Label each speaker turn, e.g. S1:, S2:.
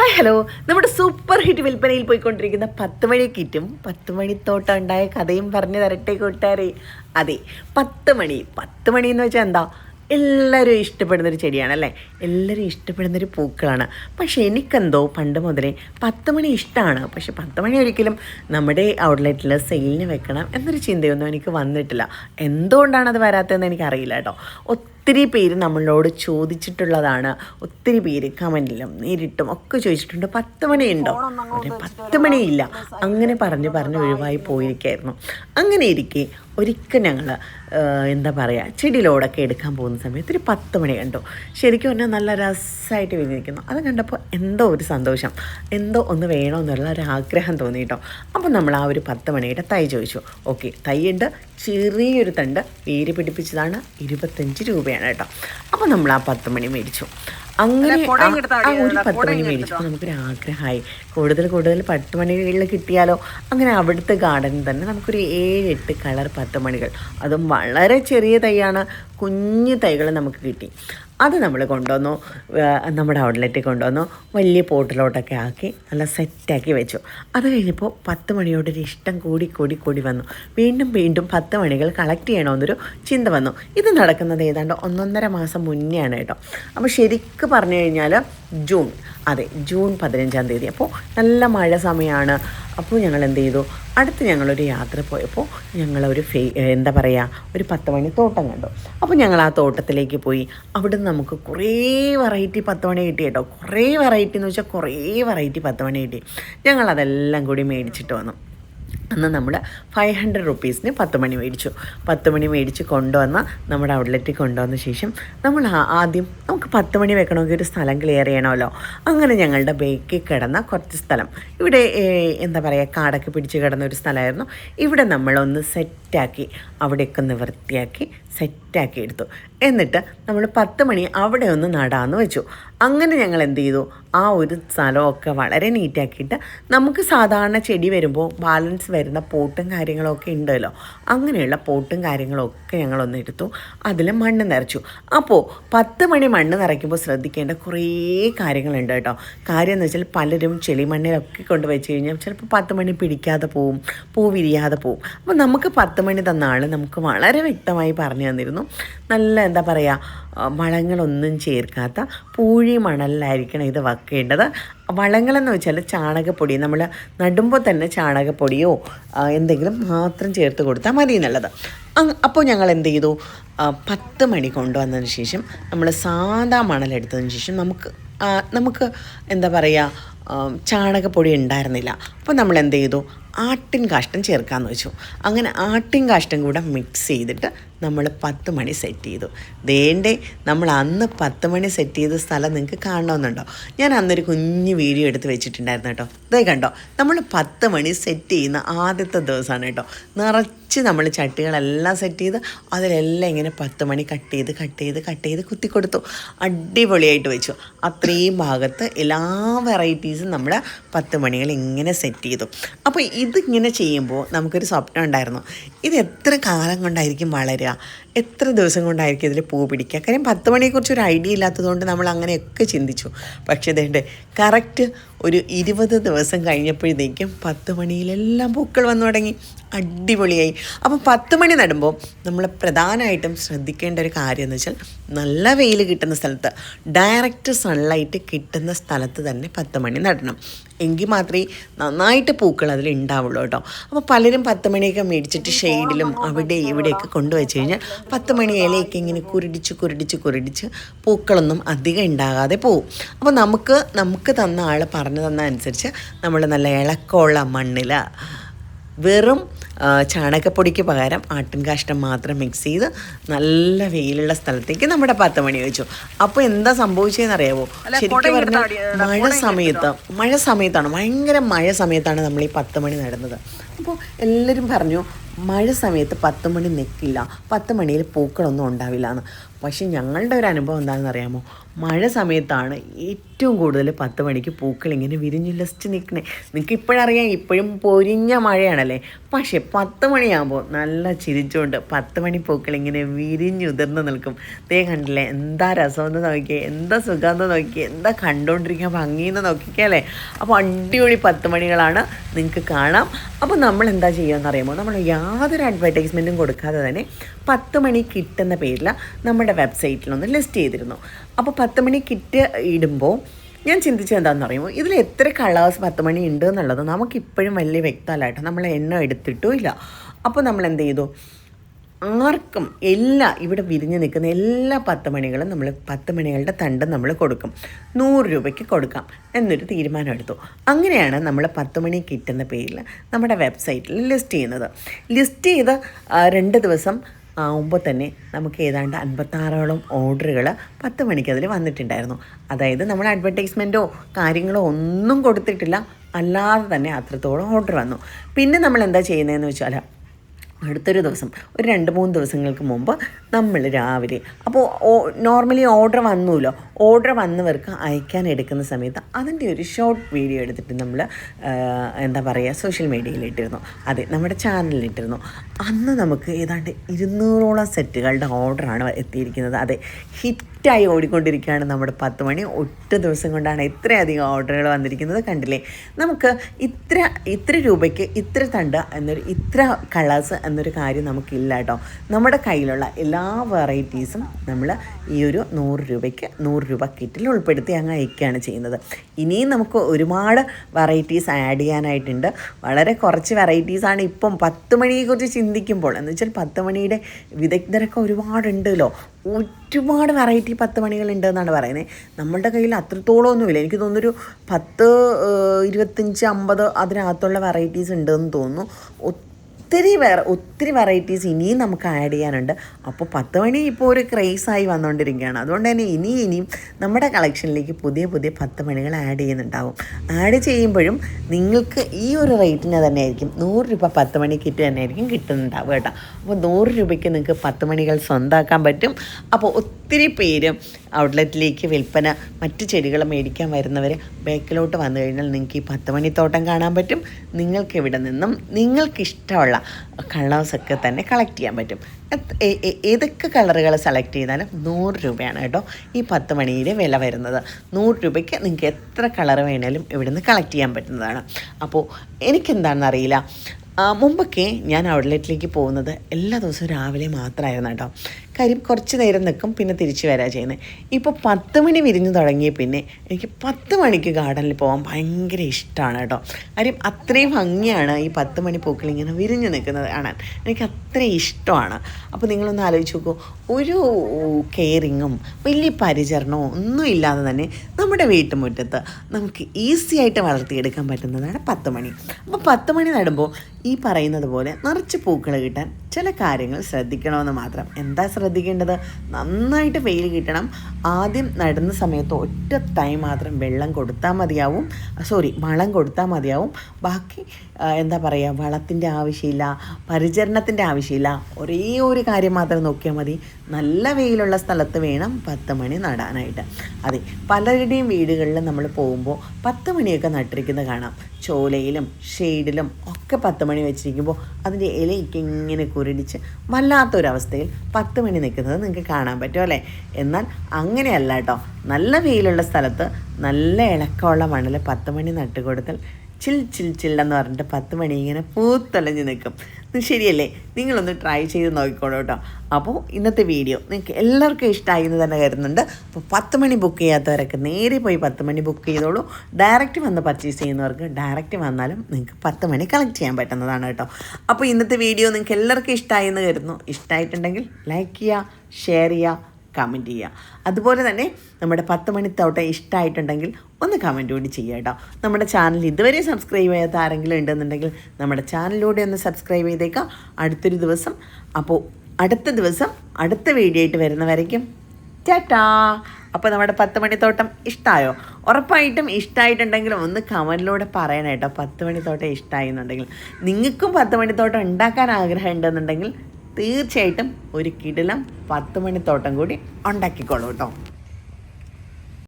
S1: Hi hello. നമ്മുടെ super hit വിൽപ്പനയിൽ പോയിക്കൊണ്ടിരിക്കുന്ന പത്ത് മണി കിറ്റും പത്ത് മണിത്തോട്ടം ഉണ്ടായ കഥയും പറഞ്ഞു തരട്ടെ കൂട്ടുകാരെ. അതെ പത്ത് മണി. പത്ത് മണി എന്ന് വെച്ചാൽ എന്താ? എല്ലാവരും ഇഷ്ടപ്പെടുന്നൊരു ചെടിയാണല്ലേ? എല്ലാവരും ഇഷ്ടപ്പെടുന്നൊരു പൂക്കളാണ്. പക്ഷേ എനിക്കെന്തോ പണ്ട് മുതലേ പത്ത് മണി ഇഷ്ടമാണ് പക്ഷേ പത്ത് മണി ഒരിക്കലും നമ്മുടെ ഔട്ട്ലെറ്റിൽ സെയിലിന് വെക്കണം എന്നൊരു ചിന്തയൊന്നും എനിക്ക് വന്നിട്ടില്ല. എന്തുകൊണ്ടാണ് അത് വരാത്തതെന്ന് എനിക്കറിയില്ല കേട്ടോ. ഒത്തിരി പേര് നമ്മളോട് ചോദിച്ചിട്ടുള്ളതാണ്. ഒത്തിരി പേര് കമന്റിലും നേരിട്ടും ഒക്കെ ചോദിച്ചിട്ടുണ്ട്. പത്ത് മണിയുണ്ടോ? ഒരു പത്ത് മണിയില്ല. അങ്ങനെ പറഞ്ഞ് പറഞ്ഞ് ഒഴിവായി പോയിരിക്കായിരുന്നു. അങ്ങനെ ഇരിക്കെ ഒരിക്കൽ ഞങ്ങൾ എന്താ പറയുക ചെടിയിലോടൊക്കെ എടുക്കാൻ പോകുന്ന സമയത്ത് ഒരു പത്ത് മണി കണ്ടു. ശരിക്കും പറഞ്ഞാൽ നല്ല രസമായിട്ട് വിരിഞ്ഞിരിക്കുന്നു അത് കണ്ടപ്പോൾ എന്തോ ഒരു സന്തോഷം. എന്തോ ഒന്ന് വേണമെന്നുള്ള ഒരു ആഗ്രഹം തോന്നി കേട്ടോ അപ്പോൾ നമ്മൾ ആ ഒരു പത്ത് മണിയുടെ തൈ ചോദിച്ചു. ഓക്കെ തൈയുണ്ട് ചെറിയൊരു തണ്ട് വേര് പിടിപ്പിച്ചതാണ് ഇരുപത്തഞ്ച് രൂപയാണ് കേട്ടോ. അപ്പോൾ നമ്മൾ ആ പത്ത് മണി മേടിച്ചു. അങ്ങനെ ഒരു പത്ത് മണി മേടിച്ചു. നമുക്കൊരു ആഗ്രഹമായി കൂടുതൽ കൂടുതൽ പത്ത് മണികളിൽ കിട്ടിയാലോ? അങ്ങനെ അവിടുത്തെ ഗാർഡനിൽ തന്നെ നമുക്കൊരു ഏഴ് എട്ട് കളർ പത്ത് മണികൾ. അതും വളരെ ചെറിയ തൈയാണ്. കുഞ്ഞു തൈകൾ നമുക്ക് കിട്ടി. അത് നമ്മൾ കൊണ്ടുവന്നു. നമ്മുടെ ഔട്ട്ലെറ്റിൽ കൊണ്ടുവന്നു. വലിയ പോട്ടിലോട്ടൊക്കെ ആക്കി നല്ല സെറ്റാക്കി വെച്ചു. അത് കഴിഞ്ഞപ്പോൾ പത്ത് മണിയോടൊരു ഇഷ്ടം കൂടി കൂടി കൂടി വന്നു. വീണ്ടും വീണ്ടും പത്ത് മണികൾ കളക്ട് ചെയ്യണമെന്നൊരു ചിന്ത വന്നു. ഇത് നടക്കുന്നത് ഏതാണ്ട് ഒന്നൊന്നര മാസം മുന്നെയാണ് കേട്ടോ. അപ്പോൾ ശരിക്കും പറഞ്ഞു കഴിഞ്ഞാൽ ജൂൺ. അതെ ജൂൺ പതിനഞ്ചാം തീയതി. അപ്പോൾ നല്ല മഴ സമയമാണ് അപ്പോൾ ഞങ്ങൾ എന്ത് ചെയ്തു? അടുത്ത് ഞങ്ങളൊരു യാത്ര പോയപ്പോൾ ഞങ്ങളൊരു ഫേ എന്താ പറയുക ഒരു പത്ത് മണി തോട്ടം കണ്ടു. അപ്പോൾ ഞങ്ങൾ ആ തോട്ടത്തിലേക്ക് പോയി. അവിടുന്ന് നമുക്ക് കുറേ വെറൈറ്റി പത്ത് മണി കിട്ടി കേട്ടോ. കുറേ വെറൈറ്റി എന്ന് വെച്ചാൽ കുറേ വെറൈറ്റി പത്ത് മണി കിട്ടി. ഞങ്ങൾ അതെല്ലാം കൂടി മേടിച്ചിട്ട് വന്നു. അന്ന് നമ്മൾ ഫൈവ് ഹൺഡ്രഡ് റുപ്പീസിന് പത്ത് മണി മേടിച്ചു. പത്ത് മണി മേടിച്ച് കൊണ്ടുവന്ന നമ്മുടെ ഔട്ട്ലെറ്റിൽ കൊണ്ടുവന്ന ശേഷം നമ്മൾ ആദ്യം നമുക്ക് പത്ത് മണി വെക്കണമെങ്കിൽ ഒരു സ്ഥലം ക്ലിയർ ചെയ്യണമല്ലോ. അങ്ങനെ ഞങ്ങളുടെ ബേക്കിൽ കിടന്ന കുറച്ച് സ്ഥലം. ഇവിടെ എന്താ പറയുക കാടൊക്കെ പിടിച്ച് കിടന്ന ഒരു സ്ഥലമായിരുന്നു. ഇവിടെ നമ്മളൊന്ന് സെറ്റാക്കി അവിടെയൊക്കെ ഒന്ന് വൃത്തിയാക്കി സെറ്റാക്കി എടുത്തു. എന്നിട്ട് നമ്മൾ പത്ത് മണി അവിടെ ഒന്ന് നടാന്ന് വെച്ചു. അങ്ങനെ ഞങ്ങൾ എന്ത് ചെയ്തു? ആ ഒരു സ്ഥലമൊക്കെ വളരെ നീറ്റാക്കിയിട്ട് നമുക്ക് സാധാരണ ചെടി വരുമ്പോൾ ബാലൻസ് വരുന്ന പോട്ടും കാര്യങ്ങളൊക്കെ ഉണ്ടല്ലോ. അങ്ങനെയുള്ള പോട്ടും കാര്യങ്ങളൊക്കെ ഞങ്ങളൊന്ന് എടുത്തു. അതിൽ മണ്ണ് നിറച്ചു. അപ്പോൾ പത്ത് മണി മണ്ണ് നിറയ്ക്കുമ്പോൾ ശ്രദ്ധിക്കേണ്ട കുറേ കാര്യങ്ങളുണ്ട് കേട്ടോ. കാര്യം എന്ന് വെച്ചാൽ പലരും ചെളിമണ്ണിലൊക്കെ കൊണ്ട് വെച്ച് കഴിഞ്ഞാൽ ചിലപ്പോൾ പത്ത് മണി പിടിക്കാതെ പോവും പൂ വിരിയാതെ പോവും. അപ്പോൾ നമുക്ക് പത്ത് മണി തന്ന ആൾ നമുക്ക് വളരെ വ്യക്തമായി പറഞ്ഞു തന്നിരുന്നു. നല്ല എന്താ പറയുക വളങ്ങളൊന്നും ചേർക്കാത്ത പൂഴി മണലിലായിരിക്കണം ഇത് വെക്കേണ്ടത് വളങ്ങളെന്ന് വെച്ചാൽ ചാണകപ്പൊടി നമ്മൾ നടുമ്പോൾ തന്നെ ചാണകപ്പൊടിയോ എന്തെങ്കിലും മാത്രം ചേർത്ത് കൊടുത്താൽ മതി എന്നുള്ളത്. അപ്പോൾ ഞങ്ങൾ എന്ത് ചെയ്തു? പത്ത് മണി കൊണ്ടുവന്നതിന് ശേഷം നമ്മൾ സാധാ മണലെടുത്തതിന് ശേഷം നമുക്ക് നമുക്ക് എന്താ പറയുക ചാണകപ്പൊടി ഉണ്ടായിരുന്നില്ല. അപ്പോൾ നമ്മൾ എന്ത് ചെയ്തു? ആട്ടിൻ കാഷ്ടം ചേർക്കാമെന്ന് വെച്ചു. അങ്ങനെ ആട്ടിൻ കാഷ്ടം കൂടെ മിക്സ് ചെയ്തിട്ട് നമ്മൾ പത്ത് മണി സെറ്റ് ചെയ്തു. ദേണ്ടേ നമ്മൾ അന്ന് പത്ത് മണി സെറ്റ് ചെയ്ത സ്ഥലം നിങ്ങൾക്ക് കാണണമെന്നുണ്ടോ? ഞാൻ അന്നൊരു കുഞ്ഞു വീഡിയോ എടുത്ത് വെച്ചിട്ടുണ്ടായിരുന്നു കേട്ടോ. ഇതേ കണ്ടോ നമ്മൾ പത്ത് മണി സെറ്റ് ചെയ്യുന്ന ആദ്യത്തെ ദിവസമാണ് കേട്ടോ. നിറച്ച് നമ്മൾ ചട്ടികളെല്ലാം സെറ്റ് ചെയ്ത് അതിലെല്ലാം ഇങ്ങനെ പത്ത് മണി കട്ട് ചെയ്ത് കട്ട് ചെയ്ത് കട്ട് ചെയ്ത് കുത്തിക്കൊടുത്തു. അടിപൊളിയായിട്ട് വെച്ചു. അത്രയും ഭാഗത്ത് എല്ലാ വെറൈറ്റീസും നമ്മൾ പത്ത് മണികൾ ഇങ്ങനെ സെറ്റ് ചെയ്തു. അപ്പോൾ ഇതിങ്ങനെ ചെയ്യുമ്പോൾ നമുക്കൊരു സ്വപ്നം ഉണ്ടായിരുന്നു. ഇത് എത്ര കാലം കൊണ്ടായിരിക്കും വളരുക? എത്ര ദിവസം കൊണ്ടായിരിക്കും ഇതിൽ പൂ പിടിക്കുക? കാര്യം പത്ത് മണിയെക്കുറിച്ച് ഒരു ഐഡിയ ഇല്ലാത്തതുകൊണ്ട് നമ്മൾ അങ്ങനെയൊക്കെ ചിന്തിച്ചു. പക്ഷേ ഇതേണ്ട കറക്റ്റ് ഒരു ഇരുപത് ദിവസം കഴിഞ്ഞപ്പോഴത്തേക്കും പത്ത് മണിയിലെല്ലാം പൂക്കൾ വന്നു തുടങ്ങി. അടിപൊളിയായി. അപ്പോൾ പത്ത് മണി നടുമ്പോൾ നമ്മൾ പ്രധാനമായിട്ടും ശ്രദ്ധിക്കേണ്ട ഒരു കാര്യം എന്ന് വെച്ചാൽ നല്ല വെയിൽ കിട്ടുന്ന സ്ഥലത്ത് ഡയറക്റ്റ് സൺലൈറ്റ് കിട്ടുന്ന സ്ഥലത്ത് തന്നെ പത്ത് മണി നടണം. എങ്കിൽ മാത്രമേ നന്നായിട്ട് പൂക്കൾ അതിൽ ഉണ്ടാവുള്ളൂ കേട്ടോ. അപ്പോൾ പലരും പത്ത് മണിയൊക്കെ മേടിച്ചിട്ട് ഷെയ്ഡിലും അവിടെ ഇവിടെയൊക്കെ കൊണ്ടുവച്ച് കഴിഞ്ഞാൽ പത്ത് മണി ഇലയൊക്കെ ഇങ്ങനെ കുരുടിച്ച് കുരുടിച്ച് കുരുടിച്ച് പൂക്കളൊന്നും അധികം ഉണ്ടാകാതെ പോവും. അപ്പോൾ നമുക്ക് നമുക്ക് തന്ന ആൾ പറഞ്ഞു തന്ന അനുസരിച്ച് നമ്മൾ നല്ല ഇളക്കമുള്ള മണ്ണിൽ വെറും ചാണകപ്പൊടിക്ക് പകരം ആട്ടിൻ കാഷ്ടം മാത്രം മിക്സ് ചെയ്ത് നല്ല വെയിലുള്ള സ്ഥലത്തേക്ക് നമ്മുടെ പത്ത് മണി വെച്ചു. അപ്പോൾ എന്താ സംഭവിച്ചതെന്ന് അറിയാവോ? ശരിക്കും പറഞ്ഞാൽ മഴ സമയത്ത് മഴ സമയത്താണ് ഭയങ്കര മഴ സമയത്താണ് നമ്മൾ ഈ പത്ത് മണി നടുന്നത്. അപ്പോൾ എല്ലാവരും പറഞ്ഞു മഴ സമയത്ത് പത്ത് മണി നിൽക്കില്ല പത്ത് മണിയിൽ പൂക്കളൊന്നും ഉണ്ടാവില്ല എന്ന് പക്ഷെ ഞങ്ങളുടെ ഒരു അനുഭവം എന്താണെന്ന് അറിയാമോ? മഴ സമയത്താണ് ഏറ്റവും കൂടുതൽ പത്ത് മണിക്ക് പൂക്കൾ ഇങ്ങനെ വിരിഞ്ഞുല്ലസിച്ച് നിൽക്കണേ. നിങ്ങൾക്ക് ഇപ്പോഴറിയാം ഇപ്പോഴും പൊരിഞ്ഞ മഴയാണല്ലേ? പക്ഷേ പത്ത് മണിയാകുമ്പോൾ നല്ല ചിരിച്ചുകൊണ്ട് പത്ത് മണി പൂക്കൾ ഇങ്ങനെ വിരിഞ്ഞുതിർന്ന് നിൽക്കും. ദേ കണ്ടില്ലേ എന്താ രസമെന്ന് നോക്കിയേ എന്താ സുഖമെന്ന് നോക്കിയേ എന്താ കണ്ടുകൊണ്ടിരിക്കാൻ ഭംഗിയെന്ന് നോക്കിക്കേ അല്ലേ? അപ്പോൾ അടിപൊളി പത്ത് മണികളാണ് നിങ്ങൾക്ക് കാണാം. അപ്പോൾ നമ്മൾ എന്താ ചെയ്യുക അറിയാമോ നമ്മൾ യാതൊരു അഡ്വർടൈസ്മെന്റും കൊടുക്കാതെ തന്നെ പത്ത് മണി കിട്ടുന്ന പേരിൽ നമ്മുടെ വെബ്സൈറ്റിലൊന്ന് ലിസ്റ്റ് ചെയ്തിരുന്നു. അപ്പോൾ പത്ത് മണി കിറ്റ് ഇടുമ്പോൾ ഞാൻ ചിന്തിച്ചത് എന്താണെന്ന് പറയുമ്പോൾ ഇതിൽ എത്ര കളേഴ്സ് പത്ത് മണി ഉണ്ട് എന്നുള്ളത് നമുക്കിപ്പോഴും വലിയ വ്യക്തമല്ലായിട്ട് നമ്മൾ എണ്ണം എടുത്തിട്ടും ഇല്ല. അപ്പോൾ നമ്മൾ എന്ത് ചെയ്തു? ആർക്കും എല്ലാ ഇവിടെ വിരിഞ്ഞ് നിൽക്കുന്ന എല്ലാ പത്ത് മണികളും നമ്മൾ പത്ത് മണികളുടെ തണ്ട് നമ്മൾ കൊടുക്കും. നൂറ് രൂപയ്ക്ക് കൊടുക്കാം എന്നൊരു തീരുമാനം എടുത്തു. അങ്ങനെയാണ് നമ്മൾ പത്ത് മണി കിട്ടുന്ന പേരിൽ നമ്മുടെ വെബ്സൈറ്റിൽ ലിസ്റ്റ് ചെയ്യുന്നത്. ലിസ്റ്റ് ചെയ്ത് രണ്ട് ദിവസം ആവുമ്പോൾ തന്നെ നമുക്ക് ഏതാണ്ട് അൻപത്താറോളം ഓർഡറുകൾ പത്ത് മണിക്ക് അതിൽ വന്നിട്ടുണ്ടായിരുന്നു. അതായത് നമ്മൾ അഡ്വർടൈസ്മെന്റോ കാര്യങ്ങളോ ഒന്നും കൊടുത്തിട്ടില്ല. അല്ലാതെ തന്നെ അത്രത്തോളം ഓർഡർ വന്നു. പിന്നെ നമ്മൾ എന്താ ചെയ്യുന്നതെന്ന് വെച്ചാൽ അടുത്തൊരു ദിവസം ഒരു രണ്ട് മൂന്ന് ദിവസങ്ങൾക്ക് മുമ്പ് നമ്മൾ രാവിലെ അപ്പോൾ നോർമലി ഓർഡർ വന്നുല്ലോ ഓർഡർ വന്നവർക്ക് അയക്കാൻ എടുക്കുന്ന സമയത്ത് അതിന്റെ ഒരു ഷോർട്ട് വീഡിയോ എടുത്തിട്ട് നമ്മൾ എന്താ പറയുക സോഷ്യൽ മീഡിയയിൽ ഇട്ടിരുന്നു. അതെ നമ്മുടെ ചാനലിൽ ഇട്ടിരുന്നു. അന്ന് നമുക്ക് ഏതാണ്ട് ഇരുന്നൂറോളം സെറ്റുകളുടെ ഓർഡറാണ് എത്തിയിരിക്കുന്നത്. അതെ ഹിറ്റായി ഓടിക്കൊണ്ടിരിക്കുകയാണ് നമ്മുടെ പത്ത് മണി. ഒറ്റ ദിവസം കൊണ്ടാണ് ഇത്രയധികം ഓർഡറുകൾ വന്നിരിക്കുന്നത്. കണ്ടില്ലേ? നമുക്ക് ഇത്ര ഇത്ര രൂപയ്ക്ക് ഇത്ര തണ്ട് എന്നൊരു ഇത്ര കളേഴ്സ് എന്നൊരു കാര്യം നമുക്കില്ല കേട്ടോ. നമ്മുടെ കയ്യിലുള്ള എല്ലാ വെറൈറ്റീസും നമ്മൾ ഈ ഒരു നൂറ് രൂപയ്ക്ക് നൂറ് രൂപ കിറ്റിൽ ഉൾപ്പെടുത്തി അങ്ങ് അയക്കുകയാണ് ചെയ്യുന്നത്. ഇനിയും നമുക്ക് ഒരുപാട് വെറൈറ്റീസ് ആഡ് ചെയ്യാനായിട്ടുണ്ട്. വളരെ കുറച്ച് വെറൈറ്റീസാണ് ഇപ്പം പത്ത് മണിയെക്കുറിച്ച് ചിന്തിക്കുമ്പോൾ. എന്ന് വെച്ചാൽ പത്ത് മണിയുടെ വിദഗ്ധരൊക്കെ ഒരുപാടുണ്ടല്ലോ. ഒരുപാട് വെറൈറ്റി പത്ത് മണികളുണ്ട് എന്നാണ് പറയുന്നത് നമ്മളുടെ കയ്യിൽ അത്രത്തോളം ഒന്നുമില്ല എനിക്ക് തോന്നുന്നൊരു പത്ത് ഇരുപത്തഞ്ച് അമ്പത് അതിനകത്തുള്ള വെറൈറ്റീസ് ഉണ്ടെന്ന് തോന്നുന്നു. ഒത്തിരി വേറെ ഒത്തിരി വെറൈറ്റീസ് ഇനിയും നമുക്ക് ആഡ് ചെയ്യാനുണ്ട്. അപ്പോൾ പത്ത് മണി ഇപ്പോൾ ഒരു ക്രേസായി വന്നുകൊണ്ടിരിക്കുകയാണ് അതുകൊണ്ട് തന്നെ ഇനി ഇനിയും നമ്മുടെ കളക്ഷനിലേക്ക് പുതിയ പുതിയ പത്ത് മണികൾ ആഡ് ചെയ്യുന്നുണ്ടാവും. ആഡ് ചെയ്യുമ്പോഴും നിങ്ങൾക്ക് ഈ ഒരു റേറ്റിന് തന്നെ ആയിരിക്കും നൂറ് രൂപ പത്ത് മണി കിറ്റ് തന്നെ ആയിരിക്കും കിട്ടുന്നുണ്ടാവുക കേട്ടോ. അപ്പോൾ നൂറ് രൂപയ്ക്ക് നിങ്ങൾക്ക് പത്ത് മണികൾ സ്വന്തമാക്കാൻ പറ്റും. അപ്പോൾ ഒത്തിരി പേര് ഔട്ട്ലെറ്റിലേക്ക് വിൽപ്പന മറ്റ് ചെടികൾ മേടിക്കാൻ വരുന്നവർ ബേക്കിലോട്ട് വന്നു കഴിഞ്ഞാൽ നിങ്ങൾക്ക് ഈ പത്ത് മണിത്തോട്ടം കാണാൻ പറ്റും. നിങ്ങൾക്ക് ഇവിടെ നിന്നും നിങ്ങൾക്ക് ഇഷ്ടമുള്ള കളേഴ്സൊക്കെ തന്നെ കളക്ട് ചെയ്യാൻ പറ്റും. ഏതൊക്കെ കളറുകൾ സെലക്ട് ചെയ്താലും നൂറ് രൂപയാണ് കേട്ടോ ഈ പത്ത് മണിയുടെ വില വരുന്നത്. നൂറ് രൂപയ്ക്ക് നിങ്ങൾക്ക് എത്ര കളർ വേണേലും ഇവിടുന്ന് കളക്ട് ചെയ്യാൻ പറ്റുന്നതാണ്. അപ്പോൾ എനിക്കെന്താണെന്ന് അറിയില്ല. ആ, മുമ്പൊക്കെ ഞാൻ ഔട്ട്ലെറ്റിലേക്ക് പോകുന്നത് എല്ലാ ദിവസവും രാവിലെ മാത്രമായിരുന്നു കേട്ടോ. കാര്യം കുറച്ച് നേരം നിൽക്കും പിന്നെ തിരിച്ചു വരാ ചെയ്യുന്നത് ഇപ്പോൾ പത്ത് മണി വിരിഞ്ഞു തുടങ്ങിയ പിന്നെ എനിക്ക് പത്ത് മണിക്ക് ഗാർഡനിൽ പോകാൻ ഭയങ്കര ഇഷ്ടമാണ് കേട്ടോ. കാര്യം അത്രയും ഭംഗിയാണ് ഈ പത്ത് മണി പൂക്കൾ ഇങ്ങനെ വിരിഞ്ഞു നിൽക്കുന്നത് കാണാൻ. എനിക്ക് അത്രയും ഇഷ്ടമാണ്. അപ്പോൾ നിങ്ങളൊന്ന് ആലോചിച്ച് നോക്കൂ. ഒരു കെയറിങ്ങും വലിയ പരിചരണവും ഒന്നും ഇല്ലാതെ തന്നെ നമ്മുടെ വീട്ടുമുറ്റത്ത് നമുക്ക് ഈസി ആയിട്ട് വളർത്തിയെടുക്കാൻ പറ്റുന്നതാണ് പത്ത് മണി. അപ്പോൾ പത്ത് മണി നടുമ്പോൾ ഈ പറയുന്നത് പോലെ നിറച്ച് പൂക്കൾ കിട്ടാൻ ചില കാര്യങ്ങൾ ശ്രദ്ധിക്കണമെന്ന് മാത്രം. എന്താ ശ്രദ്ധിക്കേണ്ടത് നന്നായിട്ട് വെയിൽ കിട്ടണം. ആദ്യം നടുന്ന സമയത്ത് ഒറ്റ തൈ മാത്രം വെള്ളം കൊടുത്താൽ മതിയാവും. സോറി വളം കൊടുത്താൽ മതിയാവും. ബാക്കി എന്താ പറയുക വളത്തിന്റെ ആവശ്യമില്ല പരിചരണത്തിന്റെ ആവശ്യമില്ല ഒരേ ഒരു കാര്യം മാത്രം നോക്കിയാൽ മതി. നല്ല വെയിലുള്ള സ്ഥലത്ത് വേണം പത്ത് മണി നടാനായിട്ട്. അതെ പലരുടെയും വീടുകളിൽ നമ്മൾ പോകുമ്പോൾ പത്ത് മണിയൊക്കെ നട്ടിരിക്കുന്നത് കാണാം. ചോലയിലും ഷെയ്ഡിലും ഒക്കെ പത്ത് മണി വെച്ചിരിക്കുമ്പോൾ അതിന്റെ ഇലയ്ക്ക് ഇങ്ങനെ കുരുടിച്ച് വല്ലാത്തൊരവസ്ഥയിൽ പത്ത് മണി നിൽക്കുന്നത് നിങ്ങൾക്ക് കാണാൻ പറ്റും അല്ലേ? എന്നാൽ അങ്ങനെയല്ല കേട്ടോ. നല്ല വെയിലുള്ള സ്ഥലത്ത് നല്ല ഇളക്കമുള്ള മണ്ണിൽ പത്ത് മണി നട്ട് കൊടുത്താൽ ചിൽ ചിൽ ചില്ലെന്ന് പറഞ്ഞിട്ട് പത്ത് മണി ഇങ്ങനെ പൂത്തലഞ്ഞ് നിൽക്കും. ശരിയല്ലേ? നിങ്ങളൊന്ന് ട്രൈ ചെയ്ത് നോക്കിക്കോളൂ കേട്ടോ. അപ്പോൾ ഇന്നത്തെ വീഡിയോ നിങ്ങൾക്ക് എല്ലാവർക്കും ഇഷ്ടമായി എന്ന് തന്നെ കരുതുന്നുണ്ട്. അപ്പോൾ പത്ത് മണി ബുക്ക് ചെയ്യാത്തവരൊക്കെ നേരെ പോയി പത്ത് മണി ബുക്ക് ചെയ്തോളൂ. ഡയറക്റ്റ് വന്ന് പർച്ചേസ് ചെയ്യുന്നവർക്ക് ഡയറക്റ്റ് വന്നാലും നിങ്ങൾക്ക് പത്ത് മണി കളക്ട് ചെയ്യാൻ പറ്റുന്നതാണ് കേട്ടോ. അപ്പോൾ ഇന്നത്തെ വീഡിയോ നിങ്ങൾക്ക് എല്ലാവർക്കും ഇഷ്ടമായി എന്ന് കരുതുന്നു. ഇഷ്ടമായിട്ടുണ്ടെങ്കിൽ ലൈക്ക് ചെയ്യുക ഷെയർ ചെയ്യുക കമന്റ് ചെയ്യുക. അതുപോലെ തന്നെ നമ്മുടെ പത്ത് മണിത്തോട്ടം ഇഷ്ടമായിട്ടുണ്ടെങ്കിൽ ഒന്ന് കമന്റ് കൂടി ചെയ്യുക കേട്ടോ. നമ്മുടെ ചാനൽ ഇതുവരെ സബ്സ്ക്രൈബ് ചെയ്യാത്ത ആരെങ്കിലും ഉണ്ടെന്നുണ്ടെങ്കിൽ നമ്മുടെ ചാനലിലൂടെ ഒന്ന് സബ്സ്ക്രൈബ് ചെയ്തേക്കാം അടുത്തൊരു ദിവസം അപ്പോൾ അടുത്ത ദിവസം അടുത്ത വീഡിയോ ആയിട്ട് വരുന്നവരേക്കും ടാറ്റാ. അപ്പോൾ നമ്മുടെ പത്ത് മണിത്തോട്ടം ഇഷ്ടമായോ ഉറപ്പായിട്ടും ഇഷ്ടമായിട്ടുണ്ടെങ്കിൽ ഒന്ന് കമന്റിലൂടെ പറയണം കേട്ടോ. പത്ത് മണിത്തോട്ടം ഇഷ്ടമായി എന്നുണ്ടെങ്കിൽ. നിങ്ങൾക്കും പത്ത് മണിത്തോട്ടം ഉണ്ടാക്കാൻ ആഗ്രഹം ഉണ്ടെന്നുണ്ടെങ്കിൽ തീർച്ചയായിട്ടും ഒരു കിടിലം പത്ത് മണിത്തോട്ടം കൂടി ഉണ്ടാക്കിക്കോളൂ കേട്ടോ.